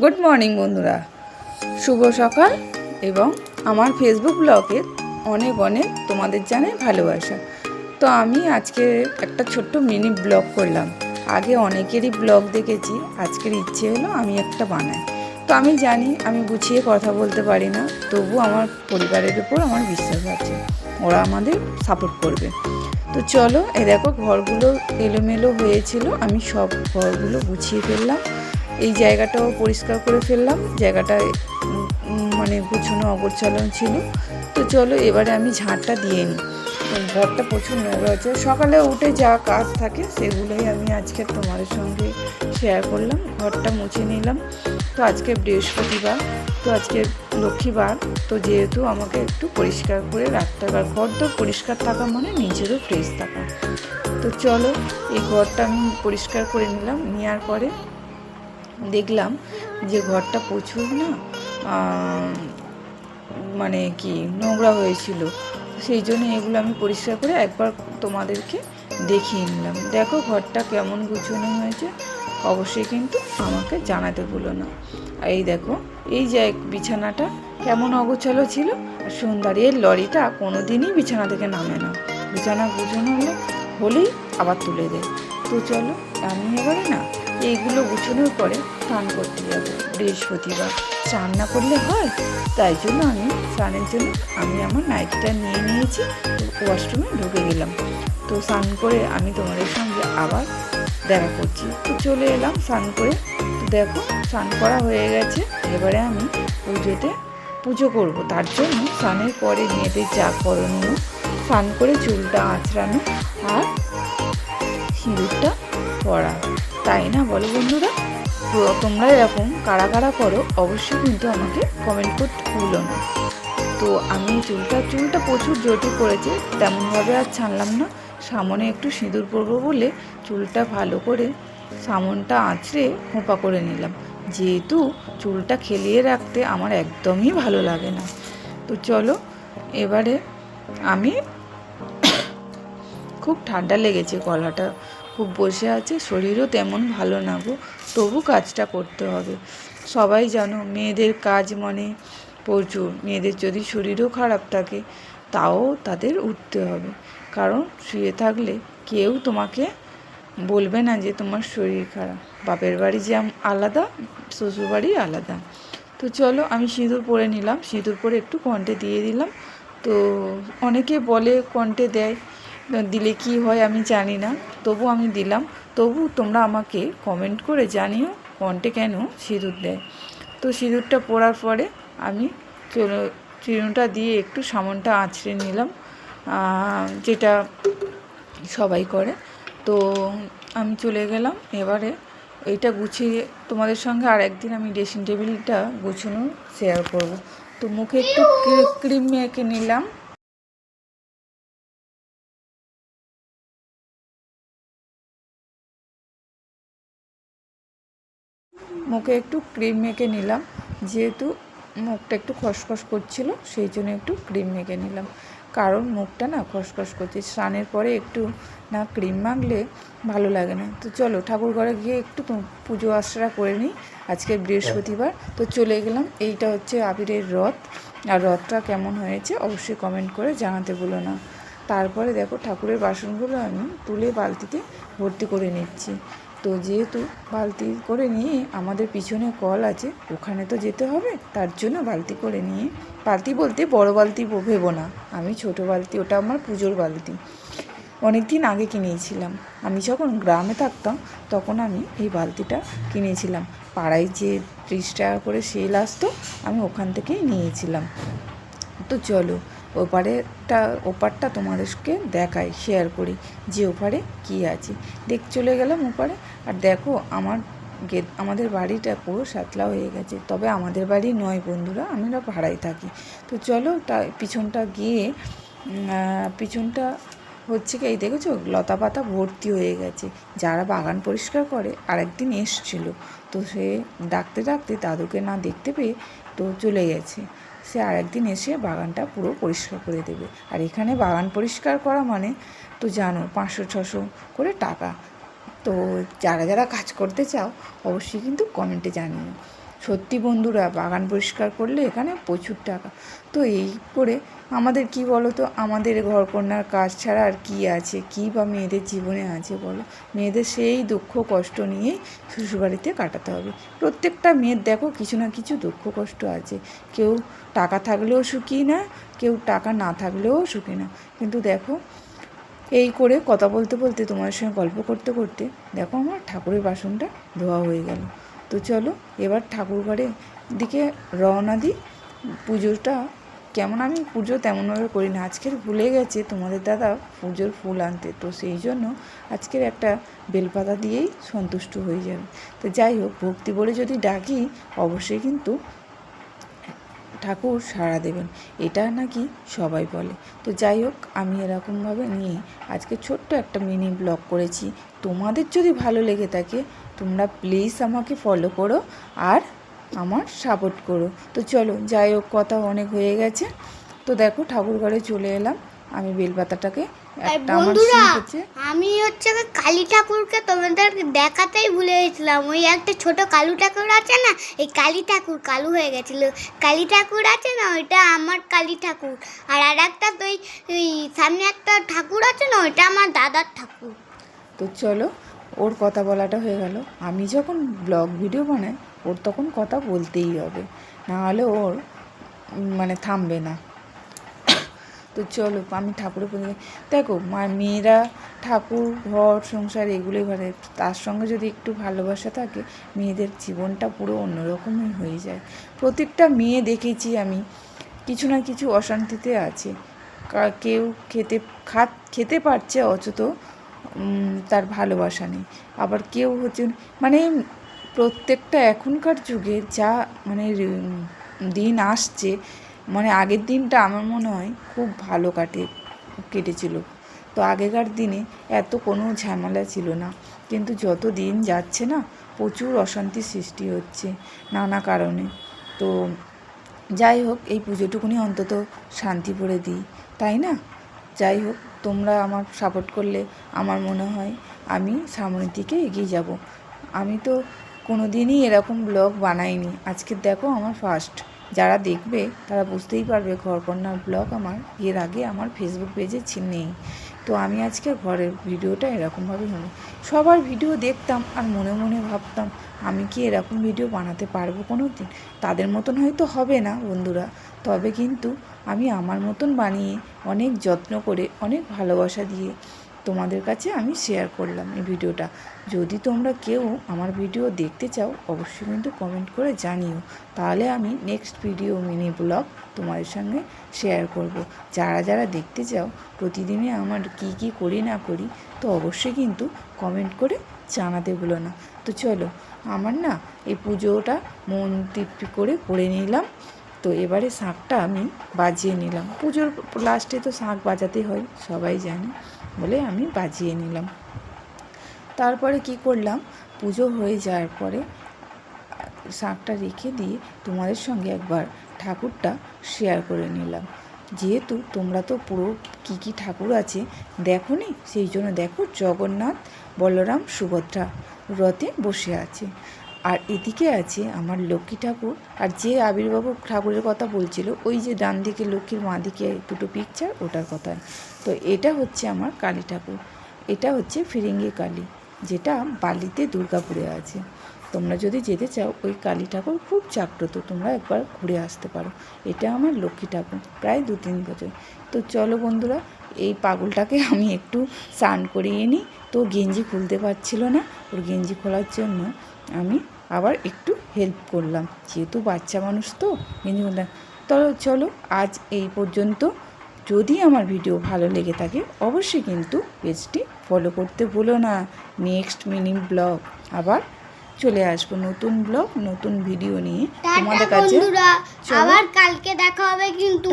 Good morning বন্ধুরা। শুভ সকাল এবং আমার ফেসবুক ব্লগে অনেক অনেক তোমাদের জানে ভালোবাসা। তো আমি আজকে একটা ছোট্ট মিনি ব্লগ করলাম। আগে অনেকেরই ব্লগ দেখেছি, আজকের ইচ্ছে হলো আমি একটা বানাই। তো আমি জানি, আমি গুছিয়ে কথা বলতে পারি না, তবু আমার পরিবারের উপর আমার বিশ্বাস আছে, ওরা আমাদের সাপোর্ট করবে। তো চলো এ দেখো ঘরগুলো এলোমেলো হয়েছিল, আমি সব ঘরগুলো গুছিয়ে ফেললাম। এই জায়গাটাও পরিষ্কার করে ফেললাম। জায়গাটা মানে গুছানো অগোছালো ছিল। তো চলো এবারে আমি ঝাঁটটা দিয়ে নিই। ঘরটা প্রচুর নোংরা হচ্ছে। সকালে উঠে যা কাজ থাকে সেগুলোই আমি আজকে তোমাদের সঙ্গে শেয়ার করলাম। ঘরটা মুছে নিলাম। তো আজকে বৃহস্পতিবার, তো আজকে লক্ষ্মীবার। তো যেহেতু আমাকে একটু পরিষ্কার করে রাখতে হবে। আর ঘর তো পরিষ্কার থাকা মানে নিজেরও ফ্রেশ থাকা। তো চলো এই ঘরটা আমি পরিষ্কার করে নিলাম। নেওয়ার পরে দেখলাম যে ঘরটা প্রচুর না মানে কি নোংরা হয়েছিল। সেই জন্য এগুলো আমি পরিষ্কার করে একবার তোমাদেরকে দেখিয়ে নিলাম। দেখো ঘরটা কেমন গুছানো হয়েছে। অবশ্যই কিন্তু আমাকে জানাতে ভুলো না। এই দেখো, এই যে বিছানাটা কেমন অগোছালো ছিল। আর সুন্দর, এর লরিটা কোনো দিনই বিছানা থেকে নামে না। বিছানা গুছানো হলে, হলেই আবার তুলে দেয়। তো চলো, আমি এবারে না এইগুলো গুছানোর পরে স্নান করতে যাব। বৃহস্পতিবার স্নান না করলে হয়, তাই জন্য আমি স্নানের জন্য আমি আমার নাইটটা নিয়ে নিয়েছি, ওয়াশরুমে ঢুকে গেলাম। তো স্নান করে আমি তোমাদের সঙ্গে আবার দেখা করছি। তো চলে এলাম স্নান করে। তো দেখো, স্নান করা হয়ে গেছে। এবারে আমি পুজোতে পুজো করব। তার জন্য স্নানের পরে মেয়েদের যা করণীয়, স্নান করে চুলটা আঁচড়ানো আর সিঁদুরটা পরা। তাই না? বলো বন্ধুরা। তো তোমরা এরকম কারা কারা করো, অবশ্যই কিন্তু আমাকে কমেন্ট করতে ভুলো না। তো আমি চুলটা চুলটা প্রচুর জটি পড়েছে তেমনভাবে আর ছানলাম না। সামনে একটু সিঁদুর পরবো বলে চুলটা ভালো করে সামনটা আঁচড়ে খোঁপা করে নিলাম। যেহেতু চুলটা খেলিয়ে রাখতে আমার একদমই ভালো লাগে না। তো চলো, এবারে আমি খুব ঠান্ডা লেগেছে গলাটা। খুব বসে আছে, শরীরও তেমন ভালো না গো। তবু কাজটা করতে হবে। সবাই জানো, মেয়েদের কাজ মানে প্রচুর। মেয়েদের যদি শরীরও খারাপ থাকে, তাও তাদের উঠতে হবে। কারণ শুয়ে থাকলে কেউ তোমাকে বলবে না যে তোমার শরীর খারাপ। বাপের বাড়ি যে আলাদা শ্বশুর বাড়ি আলাদা। তো চলো, আমি সিঁদুর পরে নিলাম। সিঁদুর পরে একটু কণ্ঠে দিয়ে দিলাম। তো অনেকে বলে কণ্ঠে দেয় দিলে কি হয় আমি জানি না, তবু আমি দিলাম। তবু তোমরা আমাকে কমেন্ট করে জানিও কণ্ঠে কেন সিঁদুর দেয়। তো সিঁদুরটা পরার পরে আমি চিরুনটা দিয়ে একটু সামনটা আঁচড়ে নিলাম যেটা সবাই করে। তো আমি চলে গেলাম, এবারে এইটা গুছিয়ে তোমাদের সঙ্গে আর একদিন আমি ড্রেসিং টেবিলটা গুছানো শেয়ার করব। তো মুখে একটু ক্রিম মেখে নিলাম। মুখে একটু ক্রিম মেখে নিলাম। যেহেতু মুখটা একটু খসখস করছিল, সেই জন্য একটু ক্রিম মেখে নিলাম। কারণ মুখটা না খসখস করছে। স্নানের পরে একটু না ক্রিম মাখলে ভালো লাগে না। তো চলো ঠাকুর ঘরে গিয়ে একটু পুজো আশ্রা করে নিই। আজকে বৃহস্পতিবার। তো চলে গেলাম। এইটা হচ্ছে আবিরের রথ। আর রথটা কেমন হয়েছে অবশ্যই কমেন্ট করে জানাতে ভুলো না। তারপরে দেখো ঠাকুরের বাসনগুলো আমি তুলে বালতিতে ভর্তি করে নিচ্ছি। তো যেহেতু বালতি করে নিয়ে আমাদের পিছনে কল আছে, ওখানে তো যেতে হবে, তার জন্য বালতি করে নিয়ে, বালতি বলতে বড় বালতি ভেবো না, আমি ছোট বালতি, ওটা আমার পুজোর বালতি। অনেক দিন আগে কিনেছিলাম। আমি যখন গ্রামে থাকতাম, তখন আমি এই বালতিটা কিনেছিলাম। পাড়ায় যে ত্রিশ টাকা করে সেল আসতো, আমি ওখান থেকেই নিয়েছিলাম। তো চলো ওপারেটা ওপারটা তোমাদেরকে দেখাই শেয়ার করি, যে ওপারে কি আছে। দেখ, চলে গেলাম ওপারে। আর দেখো, আমার গেট আমাদের বাড়িটা পুরো সাতলা হয়ে গেছে। তবে আমাদের বাড়ি নয় বন্ধুরা, আমরা ভাড়াই থাকি। তো চলো তা পিছনটা গিয়ে পিছনটা হচ্ছে কি, এই দেখেছ লতা পাতা ভর্তি হয়ে গেছে। যারা বাগান পরিষ্কার করে, আরেকদিন এসছিল। তো সে ডাকতে ডাকতে দাদুকে না দেখতে পেয়ে তো চলে গেছে। সে আরেকদিন এসে বাগানটা পুরো পরিষ্কার করে দেবে। আর এখানে বাগান পরিষ্কার করা মানে তো জানো, পাঁচশো, ছশো করে টাকা। তো যারা যারা কাজ করতে চাও, অবশ্যই কিন্তু কমেন্টে জানিও। সত্যি বন্ধুরা, বাগান পরিষ্কার করলে এখানে প্রচুর টাকা। তো এই করে আমাদের কি বলো তো আমাদের ঘরকন্যার কাজ ছাড়া আর কি আছে? কি বা মেয়েদের জীবনে আছে বলো? মেয়েদের সেই দুঃখ কষ্ট নিয়েই শ্বশুরবাড়িতে কাটাতে হবে। প্রত্যেকটা মেয়ের দেখো কিছু না কিছু দুঃখ কষ্ট আছে। কেউ টাকা থাকলেও সুখী না, কেউ টাকা না থাকলেও সুখী না। কিন্তু দেখো, এই করে কথা বলতে বলতে তোমার সঙ্গে গল্প করতে করতে দেখো আমার ঠাকুরের বাসনটা ধোয়া হয়ে গেল। তো চলো, এবার ঠাকুর ঘরে দিকে রওনা দিই। পুজোটা কেমন আমি পুজো তেমনভাবে করি না। আজকের ভুলে গেছে তোমাদের দাদা পুজোর ফুল আনতে। তো সেই জন্য আজকের একটা বেলপাতা দিয়েই সন্তুষ্ট হয়ে যাবে। তো যাই হোক, ভক্তি বলে যদি ডাকি, অবশ্যই কিন্তু ঠাকুর সাড়া দেবেন। এটা নাকি সবাই বলে। তো যাই হোক, আমি এরকমভাবে নিয়ে আজকে ছোট্ট একটা মিনি ব্লগ করেছি। তোমাদের যদি ভালো লেগে থাকে, তোমরা প্লিজ আমাকে ফলো করো আর আমার সাপোর্ট করো। তো চলো, যাই হোক, কথা অনেক হয়ে গেছে। তো দেখো ঠাকুর ঘরে চলে এলাম। আমি বেলপাতাটাকে বন্ধুরা আমি হচ্ছে কালী ঠাকুরকে তোমাদের দেখাতেই ভুলে গেছিলাম। ওই একটা ছোট কালু ঠাকুর আছে না এই কালী ঠাকুর কালু হয়ে গেছিল। কালী ঠাকুর আছে না ওইটা আমার কালী ঠাকুর। আর আর একটা তো ওই ওই সামনে একটা ঠাকুর আছে না ওইটা আমার দাদার ঠাকুর। তো চলো ওর কথা বলাটা হয়ে গেল। আমি যখন ব্লগ ভিডিও বানাই ওর তখন কথা বলতেই হবে। না হলে ওর মানে থামবে না। তো চলো, আমি ঠাকুরের পুজো দেখো, মা মেয়েরা ঠাকুর, ঘর, সংসার এগুলোই ভালো। তার সঙ্গে যদি একটু ভালোবাসা থাকে, মেয়েদের জীবনটা পুরো অন্যরকমই হয়ে যায়। প্রত্যেকটা মেয়ে দেখেছি আমি, কিছু না কিছু অশান্তিতে আছে। কেউ খেতে খাত খেতে পারছে অথচ তার ভালোবাসা নেই। আবার কেউ হচ্ছে মানে প্রত্যেকটা এখনকার যুগে যা মানে দিন আসছে মানে আগের দিনটা আমার মনে হয় খুব ভালো কাটে, কেটেছিল। তো আগেকার দিনে এত কোনো ঝামেলা ছিল না। কিন্তু যত দিন যাচ্ছে না, প্রচুর অশান্তির সৃষ্টি হচ্ছে নানা কারণে। তো যাই হোক, এই পুজোটুকুনি অন্তত শান্তি করে দিই, তাই না? যাই হোক, তোমরা আমার সাপোর্ট করলে আমার মনে হয় আমি সামনের দিকে এগিয়ে যাব। আমি তো কোনো দিনই এরকম ব্লগ বানাইনি। আজকে দেখো আমার ফার্স্ট যারা দেখবে, তারা বুঝতেই পারবে ঘরকন্যার ব্লগ আমার। এর আগে আমার ফেসবুক পেজে নেই। তো আমি আজকে ঘরের ভিডিওটা এরকমভাবে হলো। সবার ভিডিও দেখতাম আর মনে মনে ভাবতাম, আমি কি এরকম ভিডিও বানাতে পারব কোনো দিন তাদের মতন হয়তো হবে না বন্ধুরা। তবে কিন্তু আমি আমার মতন বানিয়ে, অনেক যত্ন করে, অনেক ভালোবাসা দিয়ে তোমাদের কাছে আমি শেয়ার করলাম এই ভিডিওটা। যদি তোমরা কেউ আমার ভিডিও দেখতে চাও, অবশ্যই কিন্তু কমেন্ট করে জানিও। তাহলে আমি নেক্সট ভিডিও মিনি ব্লগ তোমাদের সঙ্গে শেয়ার করব। যারা যারা দেখতে চাও প্রতিদিনই আমার কি কি করি, না করি, তো অবশ্যই কিন্তু কমেন্ট করে জানাতে ভুলো না। তো চলো, আমার না এই পুজোটা মন তৃপ্তি করে করে নিলাম। তো এবারে শাঁখটা আমি বাজিয়ে নিলাম। পুজোর লাস্টে তো শাঁখ বাজাতে হয়, সবাই জানে বলে আমি বাজিয়ে নিলাম। তারপরে কি করলাম, পুজো হয়ে যাওয়ার পরে শাঁখটা রেখে দিয়ে তোমাদের সঙ্গে একবার ঠাকুরটা শেয়ার করে নিলাম। যেহেতু তোমরা তো পুরো কী কী ঠাকুর আছে দেখো নি সেই জন্য দেখো জগন্নাথ, বলরাম, সুভদ্রা রথে বসে আছে। আর এদিকে আছে আমার লক্ষ্মী ঠাকুর, আর যে আবির্বাবু ঠাকুরের কথা বলছিল, ওই যে ডান দিকে লক্ষ্মীর মা দিকে দুটো পিকচার ওটার কথা। তো এটা হচ্ছে আমার কালী ঠাকুর, এটা হচ্ছে ফিরিঙ্গি কালী, যেটা বালিতে দুর্গাপুরে আছে। তোমরা যদি যেতে চাও, ওই কালী ঠাকুর খুব জাগ্রত, তোমরা একবার ঘুরে আসতে পারো। এটা আমার লক্ষ্মী ঠাকুর, প্রায় দু তিন বছর। তো চলো বন্ধুরা, এই পাগলটাকে আমি একটু স্নান করিয়ে নিই। তো গেঞ্জি খুলতে পারছিল না, ওর গেঞ্জি খোলার জন্য আমি আবার একটু হেল্প করলাম। যেহেতু বাচ্চা মানুষ তো গেঞ্জি খুললাম তো চলো আজ এই পর্যন্ত। যদি আমার ভিডিও ভালো লেগে থাকে অবশ্যই কিন্তু পেজটি ফলো করতে ভুলো না। নেক্সট মিনি ব্লগ আবার চলে আসব নতুন ব্লগ নতুন ভিডিও নিয়ে। তোমাদের কাছে আবার কালকে দেখা হবে কিন্তু।